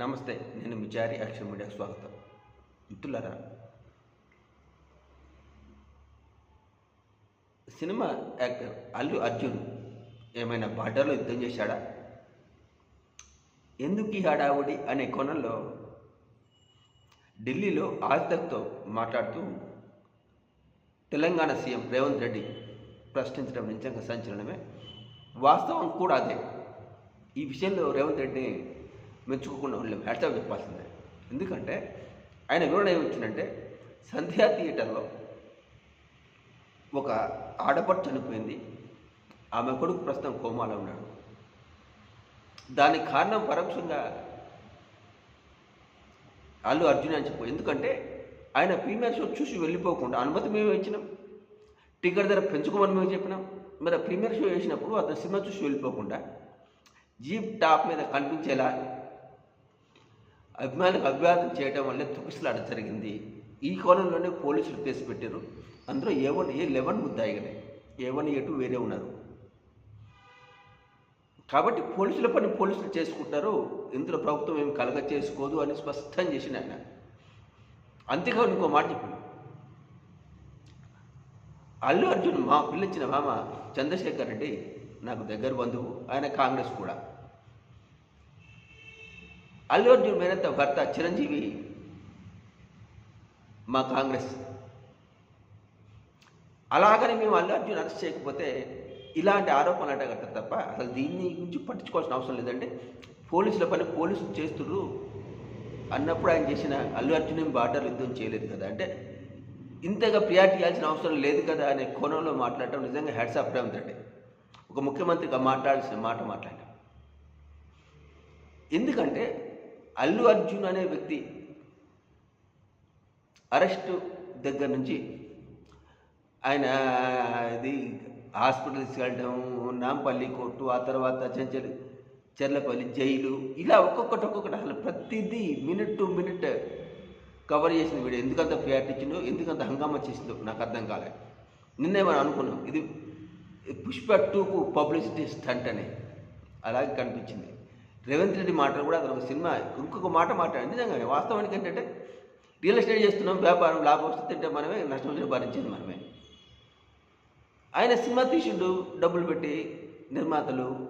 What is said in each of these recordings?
నమస్తే నేను మిచారి యాక్షన్ మీడియాకు స్వాగతం. మిత్రులరా సినిమా యాక్టర్ అల్లు అర్జున్ ఏమైనా బార్డర్లో యుద్ధం చేశాడా? ఎందుకు ఈ హడావుడి అనే కోణంలో ఢిల్లీలో ఆజ్తక్తో మాట్లాడుతూ తెలంగాణ సీఎం రేవంత్ రెడ్డి ప్రశ్నించడం నిజంగా సంచలనమే? వాస్తవం కూడా అదే. ఈ విషయంలో రేవంత్ రెడ్డి మెచ్చుకోకుండా ఉండలేము హ్యాట్సాప్ చెప్పాల్సిందే. ఎందుకంటే ఆయన వివరణ ఏమిచ్చిందంటే సంధ్యా థియేటర్లో ఒక ఆడపడు చనిపోయింది. ఆమె కొడుకు ప్రస్తుతం కోమాలో ఉన్నాడు. దానికి కారణం పరోక్షంగా అల్లు అర్జున్ అని చెప్పు. ఎందుకంటే ఆయన ప్రీమియర్ షో చూసి వెళ్ళిపోకుండా అనుమతి మేము ఇచ్చినాం. టికెట్ ధర పెంచుకోమని మేము చెప్పినాం. మరి ప్రీమియర్ షో వేసినప్పుడు అతను సినిమా చూసి వెళ్ళిపోకుండా జీప్ టాప్ మీద కనిపించేలా అభిమానులకు అభివాదం చేయడం వల్లే తుకిసలాట జరిగింది. ఈ కోణంలోనే పోలీసులు కేసు పెట్టారు అందులో ఏ వన్ ఏ లెవెన్ ముద్దాయిగానే ఏ వన్ ఏ టూ వేరే ఉన్నారు. కాబట్టి పోలీసుల పని పోలీసులు చేసుకుంటారు. ఇందులో ప్రభుత్వం ఏమి కలగ చేసుకోదు అని స్పష్టం చేసిన ఆయన. అంతేకాదు ఇంకో మాట చెప్పింది అల్లు అర్జున్ మా పిల్లిచ్చిన మామ చంద్రశేఖర్ రెడ్డి నాకు దగ్గర బంధువు. ఆయన కాంగ్రెస్ కూడా. అల్లు అర్జున్ మేనత్త భర్త చిరంజీవి మా కాంగ్రెస్. అలాగని మేము అల్లు అర్జున్ అరెస్ట్ చేయకపోతే ఇలాంటి ఆరోపణలు అడగట్టారు తప్ప అసలు దీన్ని గురించి పట్టించుకోవాల్సిన అవసరం లేదంటే పోలీసుల పని పోలీసులు చేస్తుండ్రు అన్నప్పుడు ఆయన చేసిన అల్లు అర్జున్ ఏం బార్డర్ యుద్ధం చేయలేదు కదా. అంటే ఇంతగా ప్రియారిటీ ఇవ్వాల్సిన అవసరం లేదు కదా అనే కోణంలో మాట్లాడటం నిజంగా హెడ్స్ అప్ రెడ్డి ఒక ముఖ్యమంత్రిగా మాట్లాడాల్సిన మాట మాట్లాడాం ఎందుకంటే అల్లు అర్జున్ అనే వ్యక్తి అరెస్టు దగ్గర నుంచి ఆయన ఇది హాస్పిటల్ తీసుకెళ్ళడం నాంపల్లి కోర్టు ఆ తర్వాత చెంచల్ చెర్లపల్లి జైలు ఇలా ఒక్కొక్కటి ఒక్కొక్కటి అసలు ప్రతిదీ మినిట్ టు మినిట్ కవర్ చేసిన వీడియో. ఎందుకంత ప్రియారిటీ ఇచ్చిందో ఎందుకంత హంగామా చేసిందో నాకు అర్థం కాలే నిన్నే మనం అనుకున్నాం ఇది పుష్ప టూకు పబ్లిసిటీ స్టంట్ అని అలాగే కనిపించింది. రేవంత్ రెడ్డి మాటలు కూడా అతను ఒక సినిమా ఇంకొక మాట మాట్లాడి నిజంగా వాస్తవానికి ఏంటంటే రియల్ ఎస్టేట్ చేస్తున్నాం వ్యాపారం లాభం వస్తే తింటే మనమే నష్టం వచ్చిన భరించేది మనమే. ఆయన సినిమా తీసిండు డబ్బులు పెట్టి నిర్మాతలు.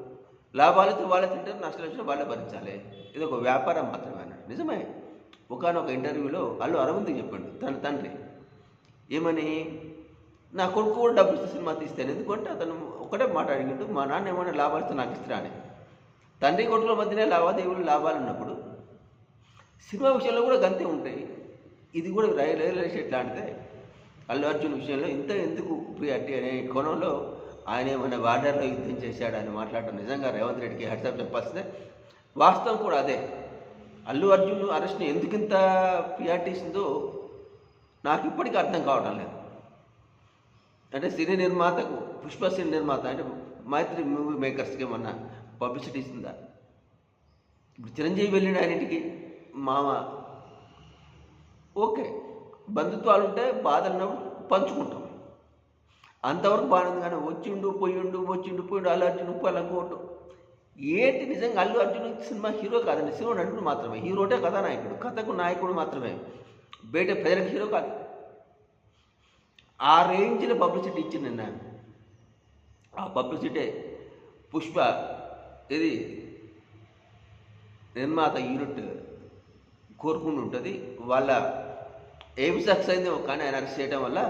లాభాలు వాళ్ళే తింటారు నష్టాలు వచ్చినా వాళ్ళే భరించాలి. ఇది ఒక వ్యాపారం మాత్రమే అన్నాడు. నిజమే. ఒకనొక ఇంటర్వ్యూలో అల్లు అరవింద్ చెప్పాడు తన తండ్రి ఏమని? నా కొడుకు కూడా డబ్బులు సినిమా తీస్తాను ఎందుకంటే అతను ఒకటే మాట్లాడినట్టు మా నాన్న ఏమైనా లాభాలతో నాకు ఇస్తారా? అని. తండ్రి కొడుకుల మధ్యనే లావాదేవీలు లాభాలు ఉన్నప్పుడు సినిమా విషయంలో కూడా గంతే ఉంటాయి. ఇది కూడా రైల్ రైల్వే ఎస్టేట్ లాంటిదే. అల్లు అర్జున్ విషయంలో ఇంత ఎందుకు ప్రియారిటీ అనే కోణంలో ఆయన ఏమైనా బార్డర్లో యుద్ధం చేశాడని మాట్లాడటం నిజంగా రేవంత్ రెడ్డికి హెడ్సప్ చెప్పాల్సిందే. వాస్తవం కూడా అదే. అల్లు అర్జున్ అరెస్ట్ని ఎందుకు ఇంత ప్రియారిటీ ఇస్తుందో నాకు ఇప్పటికీ అర్థం కావడం లేదు. అంటే సినీ నిర్మాతకు పుష్ప సినీ నిర్మాత అంటే మైత్రి మూవీ మేకర్స్కి ఏమన్నా పబ్లిసిటీ ఇస్తుందా ఇప్పుడు చిరంజీవి వెళ్ళిన ఆయన ఇంటికి మామ. ఓకే బంధుత్వాలు ఉంటే బాధలు పంచుకుంటాం. అంతవరకు బాగుంది కానీ వచ్చిండు పోయిండు వచ్చిండు పోయిండు అల్లు అర్జున్ పలంకోటు ఏంటి నిజంగా అల్లు అర్జున్ సినిమా హీరో కాదండి సినిమా నటుడు మాత్రమే. హీరోటే కథానాయకుడు కథకు నాయకుడు మాత్రమే. బయట ప్రజలకు హీరో కాదు. ఆ రేంజ్లో పబ్లిసిటీ ఇచ్చింది నిన్న. ఆ పబ్లిసిటీ పుష్ప ఇది నిర్మాత యూనిట్ కోరుకుంటూ ఉంటుంది. వాళ్ళ ఏం సక్సెస్ అయింది కానీ ఆయన అరెస్ట్ చేయడం వల్ల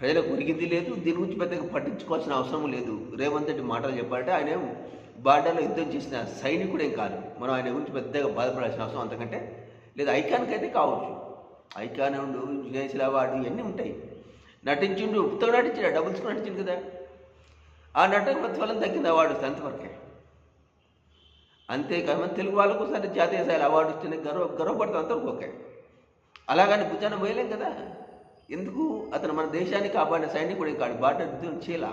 ప్రజలకు ఉరిగింది లేదు. దీని గురించి పెద్దగా పట్టించుకోవాల్సిన అవసరం లేదు. రేవంత్ రెడ్డి మాటలు చెప్పాలంటే ఆయన బార్డర్లో యుద్ధం చేసిన సైనికుడేం కాదు. మనం ఆయన గురించి పెద్దగా బాధపడాల్సిన అవసరం అంతకంటే లేదు. ఐకాన్కి అయితే కావచ్చు. ఐకాన్ ఉండు నేషనల్ అవార్డు ఇవన్నీ ఉంటాయి. నటించిండు ఉత్తగా నటించాడు. డబుల్స్ తీసుకుని నటించిండు కదా. ఆ నటన ప్రతిఫలం తగ్గింది అవార్డు అంతవరకే అంతేకాదు మన తెలుగు వాళ్ళకు సరే జాతీయ స్థాయిలో అవార్డు వచ్చిన గర్వ గర్వపడతాం అంతా ఓకే అలాగని భుజాన పోయలేం కదా? ఎందుకు? అతను మన దేశాన్ని కాపాడిన సైనికుడే కాడు బాట యుద్ధం చేయాల?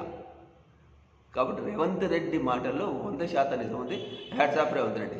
కాబట్టి రేవంత్ రెడ్డి మాటల్లో వంద శాతం నిజం ఉంది. Hats off Revanth Reddy.